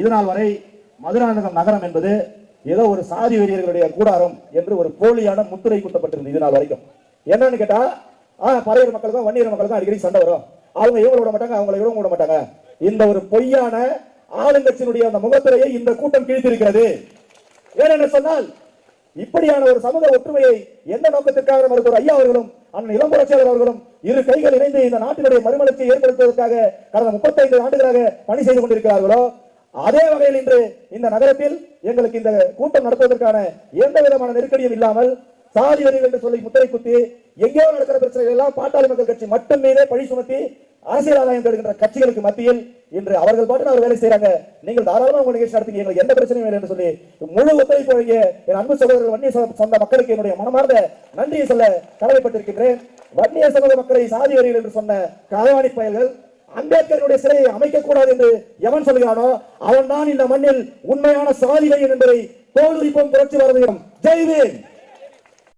இது நாள் வரை மதுராந்தகம் நகரம் என்பது ஏதோ ஒரு சாதி வெறியர்களுடைய கூடாரம் என்று ஒரு போலியான முத்திரை குத்தப்பட்டிருந்தது இது நாள் வரைக்கும். என்னன்னு கேட்டா பறையர் மக்களுக்கும் வன்னியர் மக்களுக்கும் அடிக்கடி சண்டை வரும். அவங்க இவங்க விட மாட்டாங்க அவங்களை இவங்க விட மாட்டாங்க. இந்த ஒரு பொய்யான ஆளுங்கட்சியினுடைய அந்த முகத்திரையை இந்த கூட்டம் கிழித்திருக்கிறது. ஏனென்று சொன்னால் இப்படியான ஒரு சமூக ஒற்றுமையை எந்த நோக்கத்திற்காக மருத்துவர் ஐயா அவர்களும் அண்ணன் இளம்புரட்சியாளர் அவர்களும் இரு கைகள் இணைந்து இந்த நாட்டினுடைய மறுமலர்ச்சியை ஏற்படுத்துவதற்காக கடந்த 35 ஆண்டுகளாக பணி செய்து கொண்டிருக்கிறார்களோ அதே வகையில் இன்று இந்த நகரத்தில் எங்களுக்கு இந்த கூட்டம் நடத்துவதற்கான எந்த விதமான நெருக்கடியும் இல்லாமல் சாதி வரிகள் என்று சொல்லி முத்திரை குத்தி எங்கேயோ நடக்கிற பிரச்சனைகள் எல்லாம் பாட்டாளி மக்கள் கட்சி மட்டும் மீதே பழி சுமத்தி அரசியல் ஆதாயம் தேடுகின்ற கட்சிகளுக்கு மத்தியில் இன்று அவர்கள் பாட்டு அவர் வேலை செய்யறாங்க நீங்கள் தாராளமாக உங்க நிகழ்ச்சி நடத்துங்க எங்களுக்கு எந்த பிரச்சனையும் இல்லை என்று சொல்லி முழு ஒத்துழைப்பு வழங்கிய என் அன்பு சகோதரர்கள் வன்னிய சொந்த மக்களுக்கு என்னுடைய மனமார்ந்த நன்றியை சொல்ல கடமைப்பட்டிருக்கின்றேன். வன்னிய சமூக மக்களை சாதி வரிகள் என்று சொன்ன காலவாணி பயல்கள் அம்பேத்கருடைய சிலையை அமைக்க கூடாது என்று எவன் சொல்கிறானோ அவன் தான் இந்த மண்ணில் உண்மையான சாதி என்பதை தோல்விப்போம் புரட்சி வரதையும் ஜெய்வேன்